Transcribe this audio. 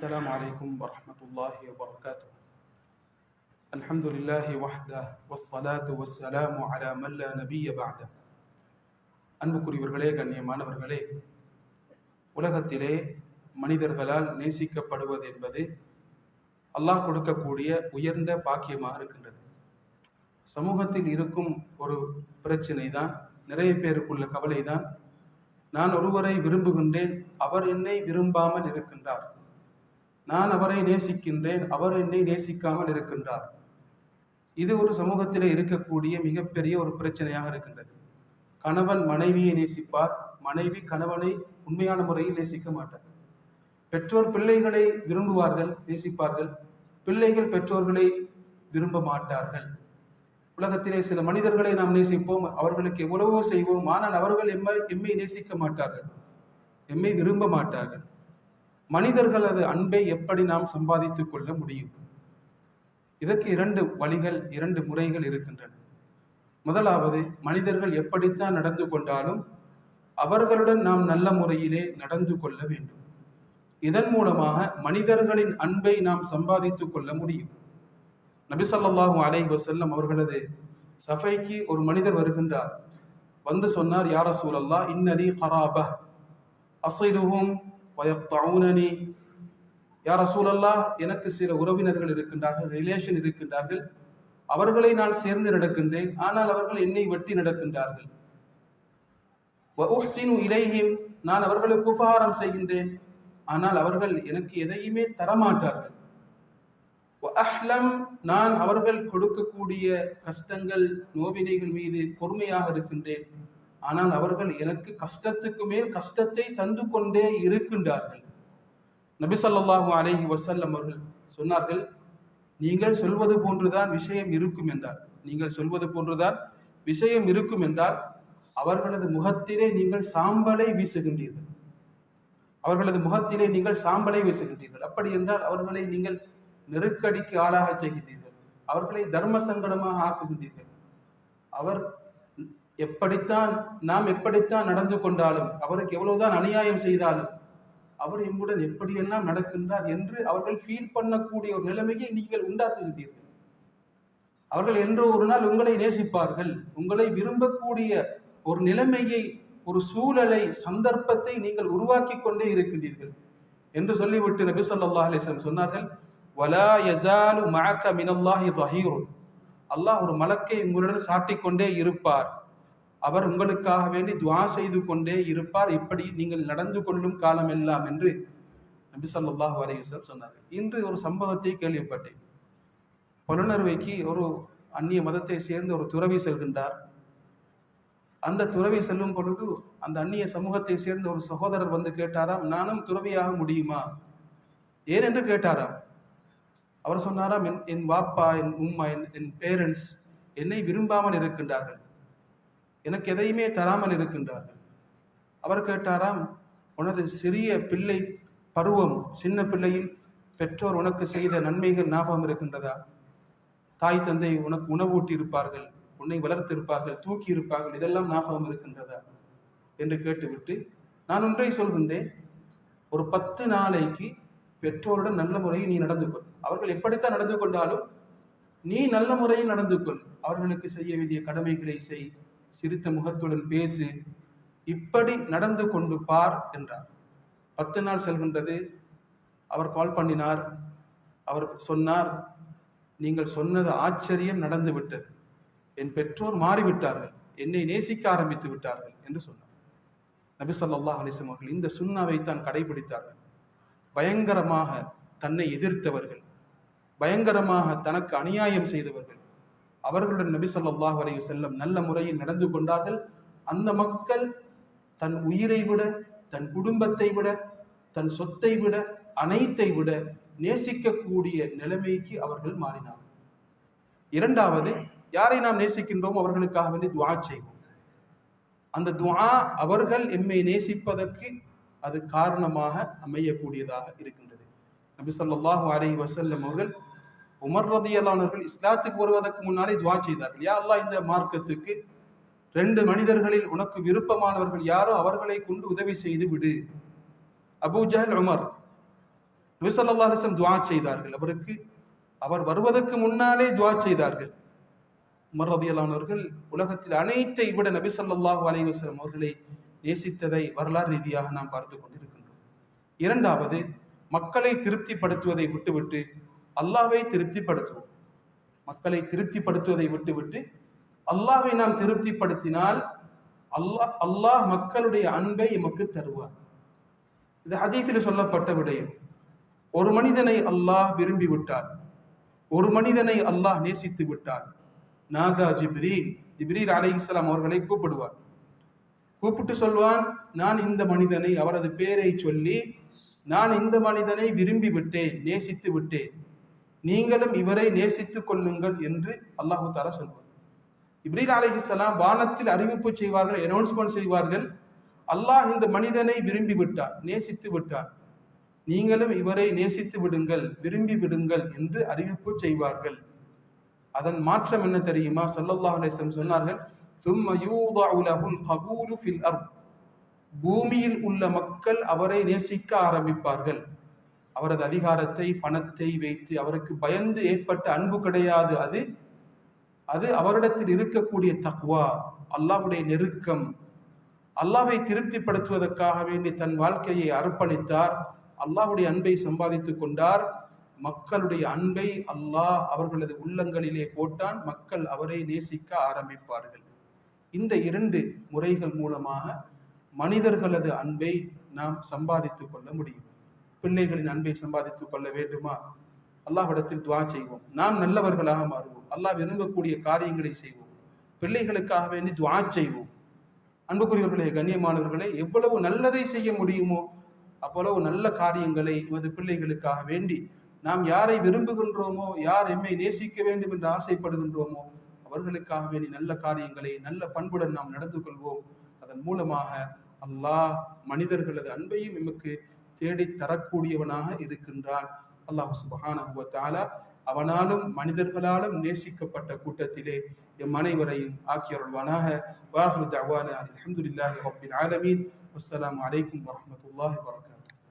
السلام عليكم ورحمة الله وبركاته الحمد لله وحده والصلاة والسلام على من لا نبي بعده அன்புக்குரியவர்களே கண்ணியமானவர்களே உலகத்திலே மனிதர்களால் நேசிக்கப்படுவது என்பது அல்லாஹ் கொடுக்கக்கூடிய உயர்ந்த பாக்கியமாக இருக்கின்றது சமூகத்தில் இருக்கும் ஒரு பிரச்சனை தான் நிறைய பேருக்குள்ள கவலை தான் நான் ஒருவரை விரும்புகின்றேன் அவர் என்னை விரும்பாமல் இருக்கின்றார் நான் அவரை நேசிக்கின்றேன் அவர் என்னை நேசிக்காமல் இருக்கின்றார். இது ஒரு சமூகத்தில் இருக்கக்கூடிய மிகப்பெரிய ஒரு பிரச்சனையாக இருக்கின்றது. கணவன் மனைவியை நேசிப்பார் மனைவி கணவனை உண்மையான முறையில் நேசிக்க மாட்டார். பெற்றோர் பிள்ளைகளை விரும்புவார்கள் நேசிப்பார்கள். பிள்ளைகள் பெற்றோர்களை விரும்ப மாட்டார்கள். உலகத்திலே சில மனிதர்களை நாம் நேசிப்போம் அவர்களுக்கு எவ்வளவோ செய்வோம் ஆனால் அவர்கள் எம்மை எம்மை நேசிக்க மாட்டார்கள். எம்மை விரும்ப மாட்டார்கள். மனிதர்களது அன்பை எப்படி நாம் சம்பாதித்துக் கொள்ள முடியும்? இதற்கு இரண்டு வழிகள் இரண்டு முறைகள் இருக்கின்றன. முதலாவது மனிதர்கள் எப்படித்தான் நடந்து கொண்டாலும் அவர்களுடன் நாம் நல்ல முறையிலே நடந்து கொள்ள வேண்டும். இதன் மூலமாக மனிதர்களின் அன்பை நாம் சம்பாதித்துக் கொள்ள முடியும். நபி அலை வசல்லம் அவர்களது சஃபைக்கு ஒரு மனிதர் வருகின்றார். வந்து சொன்னார் யார சூழல்லா இன்னலி கராப அசைருவும் வயக்தவுனனி யா ரசூலல்லா எனக்கு சில உறவினர்கள் இருக்கின்றார்கள் ரிலேஷன் இருக்கின்றார்கள். அவர்களை நான் சேர்ந்து நடக்கின்றேன் ஆனால் அவர்கள் என்னை வெட்டி நடக்கின்றார்கள். இலையையும் இலைஹிம் நான் அவர்களுக்கு உபகாரம் செய்கின்றேன் ஆனால் அவர்கள் எனக்கு எதையுமே தரமாட்டார்கள். அஹ்லம் நான் அவர்கள் கொடுக்கக்கூடிய கஷ்டங்கள் நோவினைகள் மீது பொறுமையாக இருக்கின்றேன். ஆனால் அவர்கள் எனக்கு கஷ்டத்துக்கு மேல் கஷ்டத்தை தந்து கொண்டே இருக்கின்றார்கள். நபி சொல்லாஹு அலஹி வசல்லம் அவர்கள் சொன்னார்கள் நீங்கள் சொல்வது போன்றுதான் விஷயம் இருக்கும் என்றால் நீங்கள் சொல்வது போன்றுதான் விஷயம் இருக்கும் என்றால் அவர்களது முகத்திலே நீங்கள் சாம்பலை வீசுகின்றீர்கள். அவர்களது முகத்திலே நீங்கள் சாம்பலை வீசுகின்றீர்கள். அப்படி என்றால் அவர்களை நீங்கள் நெருக்கடிக்கு ஆளாக செய்கின்றீர்கள். அவர்களை தர்ம சங்கடமாக ஆக்குகின்றீர்கள். அவர் எப்படித்தான் நாம் எப்படித்தான் நடந்து கொண்டாலும் அவருக்கு எவ்வளவுதான் அநியாயம் செய்தாலும் அவர் எம்முடன் எப்படியெல்லாம் நடக்கின்றார் என்று அவர்கள் ஃபீல் பண்ணக்கூடிய ஒரு நிலைமையை நீங்கள் உண்டாக்குகிறீர்கள் அவர்கள் என்றோ ஒரு நாள் உங்களை நேசிப்பார்கள். உங்களை விரும்பக்கூடிய ஒரு நிலைமையை ஒரு சூழலை சந்தர்ப்பத்தை நீங்கள் உருவாக்கி கொண்டே இருக்கின்றீர்கள் என்று சொல்லிவிட்டு நபி சொல்லா அலிஸ்லம் சொன்னார்கள் வலா யசாலு மழக்க மினல்லாஹி வஹீரும் அல்லாஹ் ஒரு மலக்கை உங்களுடன் சாட்டிக்கொண்டே இருப்பார். அவர் உங்களுக்காக வேண்டி துவா செய்து கொண்டே இருப்பார். இப்படி நீங்கள் நடந்து கொள்ளும் காலம் எல்லாம் என்று நபி சொல்லாஹ் அலைஹி சொன்னார்கள். இன்று ஒரு சம்பவத்தை கேள்விப்பட்டேன். பொருணர்வைக்கு ஒரு அந்நிய மதத்தை சேர்ந்த ஒரு துறவி செல்கின்றார். அந்த துறவி செல்லும் பொழுது அந்த அந்நிய சமூகத்தை சேர்ந்த ஒரு சகோதரர் வந்து கேட்டாராம் நானும் துறவியாக முடியுமா? ஏன் என்று கேட்டாராம். அவர் சொன்னாராம் என் என் வாப்பா என் உம்மா என் என் பேரண்ட்ஸ் என்னை விரும்பாமல் இருக்கின்றார்கள். எனக்கு எதையுமே தராமல் இருக்கின்றார்கள். அவர் கேட்டாராம் உனது சிறிய பிள்ளை பருவம் சின்ன பிள்ளையில் பெற்றோர் உனக்கு செய்த நன்மைகள் ஞாபகம் இருக்கின்றதா? தாய் தந்தை உனக்கு உணவூட்டி இருப்பார்கள் உன்னை வளர்த்திருப்பார்கள் தூக்கி இருப்பார்கள் இதெல்லாம் ஞாபகம் இருக்கின்றதா? என்று கேட்டுவிட்டு நான் ஒன்றை சொல்கின்றேன். ஒரு பத்து நாளைக்கு பெற்றோருடன் நல்ல முறையில் நீ நடந்து கொள். அவர்கள் எப்படித்தான் நடந்து கொண்டாலும் நீ நல்ல முறையில் நடந்து கொள். அவர்களுக்கு செய்ய வேண்டிய கடமைகளை செய். சிரித்த முகத்துடன் பேசு இப்படி நடந்து கொண்டு பார் என்றார். பத்து நாள் செல்கின்றது. அவர் கால் பண்ணினார். அவர் சொன்னார் நீங்கள் சொன்னது ஆச்சரியம் நடந்துவிட்டது என் பெற்றோர் மாறிவிட்டார்கள். என்னை நேசிக்க ஆரம்பித்து விட்டார்கள் என்று சொன்னார். நபி ஸல்லல்லாஹு அலைஹி அவர்கள் இந்த சுண்ணாவை தான் கடைபிடித்தார்கள். பயங்கரமாக தன்னை எதிர்த்தவர்கள். பயங்கரமாக தனக்கு அநியாயம் செய்தவர்கள். அவர்களுடன் நபி சொல்லாஹ் அலைஹி செல்லும் நல்ல முறையில் நடந்து கொண்டார்கள். அந்த மக்கள் தன் உயிரை விட தன் குடும்பத்தை விட தன் சொத்தை விட அனைத்தை விட நேசிக்கக்கூடிய நிலைமைக்கு அவர்கள் மாறினார்கள் இரண்டாவது யாரை நாம் நேசிக்கின்றோம் அவர்களுக்காக வேண்டி துவா செய்வோம். அந்த துவா அவர்கள் எம்மை நேசிப்பதற்கு அது காரணமாக அமையக்கூடியதாக இருக்கின்றது. நபி சொல்லாஹு அலைஹி வசல்லம் அவர்கள் உமர் ரதியல்லானவர்கள் இஸ்லாத்துக்கு வருவதற்கு முன்னாலே துவா செய்தார்கள். யா அல்லாஹ் இந்த மார்க்கத்துக்கு ரெண்டு மனிதர்களில் உனக்கு விருப்பமானவர்கள் யாரோ அவர்களை கொண்டு உதவி செய்து விடு. அபூ ஜஹல் உமர் நபி ஸல்லல்லாஹு செய்தார்கள். அவருக்கு அவர் வருவதற்கு முன்னாலே துவா செய்தார்கள். உமர் ரதியல்லாஹு உலகத்தில் அனைத்தை விட நபிசல்லாஹு ஸல்லல்லாஹு அலைஹி அவர்களை நேசித்ததை வரலாறு ரீதியாக நாம் பார்த்து கொண்டிருக்கின்றோம். இரண்டாவது மக்களை திருப்திப்படுத்துவதை விட்டுவிட்டு அல்லாவை திருப்திப்படுத்துவோம். மக்களை திருப்திப்படுத்துவதை விட்டுவிட்டு அல்லாவை நாம் திருப்திப்படுத்தினால் அல்லாஹ் அல்லாஹ் மக்களுடைய அன்பை எமக்கு தருவார். இது ஹதீஃபில் சொல்லப்பட்ட விடயம். ஒரு மனிதனை அல்லாஹ் விரும்பி விட்டார் ஒரு மனிதனை அல்லாஹ் நேசித்து விட்டார் நாதா ஜிப்ரீல். ஜிப்ரீல் இஸ்லாம் அவர்களை கூப்பிடுவார். கூப்பிட்டு சொல்வான் நான் இந்த மனிதனை அவரது பேரை சொல்லி நான் இந்த மனிதனை விரும்பி விட்டேன் நேசித்து விட்டேன். நீங்களும் இவரை நேசித்துக் கொள்ளுங்கள் என்று அல்லாஹு தாலா சொல்வார் இப்ரீல் அலிஹிஸ்லாம் வானத்தில் அறிவிப்பு செய்வார்கள் அனௌன்ஸ்மெண்ட் செய்வார்கள். அல்லாஹ் இந்த மனிதனை விரும்பி விட்டார் நேசித்து விட்டார் நீங்களும் இவரை நேசித்து விடுங்கள் விரும்பி விடுங்கள் என்று அறிவிப்பு செய்வார்கள். அதன் மாற்றம் என்ன தெரியுமா? சல்லல்லாஹ் அலிஸ்லம் சொன்னார்கள் பூமியில் உள்ள மக்கள் அவரை நேசிக்க ஆரம்பிப்பார்கள். அவரது அதிகாரத்தை பணத்தை வைத்து அவருக்கு பயந்து ஏற்பட்ட அன்பு கிடையாது அது. அது அவரிடத்தில் இருக்கக்கூடிய தக்குவா அல்லாஹ்வுடைய நெருக்கம். அல்லாவை திருப்திப்படுத்துவதற்காக வேண்டி தன் வாழ்க்கையை அர்ப்பணித்தார். அல்லாஹ்வுடைய அன்பை சம்பாதித்துக் கொண்டார். மக்களுடைய அன்பை அல்லாஹ் அவர்களது உள்ளங்களிலே போட்டான். மக்கள் அவரை நேசிக்க ஆரம்பிப்பார்கள். இந்த இரண்டு முறைகள் மூலமாக மனிதர்களது அன்பை நாம் சம்பாதித்துக் கொள்ள முடியும். பிள்ளைகளின் அன்பை சம்பாதித்துக் கொள்ள வேண்டுமா? அல்லாஹ்விடத்தில் துவா செய்வோம். நாம் நல்லவர்களாக மாறுவோம். அல்லாஹ் விரும்பக்கூடிய காரியங்களை செய்வோம். பிள்ளைகளுக்காக வேண்டி துவா செய்வோம். அன்புக்குரியவர்களே கண்ணியமானவர்களே எவ்வளவு நல்லதை செய்ய முடியுமோ அவ்வளவு நல்ல காரியங்களை எமது பிள்ளைகளுக்காக வேண்டி நாம் யாரை விரும்புகின்றோமோ யார் எம்மை நேசிக்க வேண்டும் என்று ஆசைப்படுகின்றோமோ அவர்களுக்காக வேண்டி நல்ல காரியங்களை நல்ல பண்புடன் நாம் நடந்து கொள்வோம். அதன் மூலமாக அல்லாஹ் மனிதர்களது அன்பையும் எமக்கு தேடி தரக்கூடியவனாக இருக்கின்றான். அல்லாஹ் சுபஹான அவனாலும் மனிதர்களாலும் நேசிக்கப்பட்ட கூட்டத்திலே எம் அனைவரையும் ஆக்கியருள்வானாக. வாஹ்ரு தஅவானா அல்ஹம்துலில்லாஹி ரப்பில் ஆலமீன். அலைக்கும் வரஹ்மத்துல்லாஹி வரகம்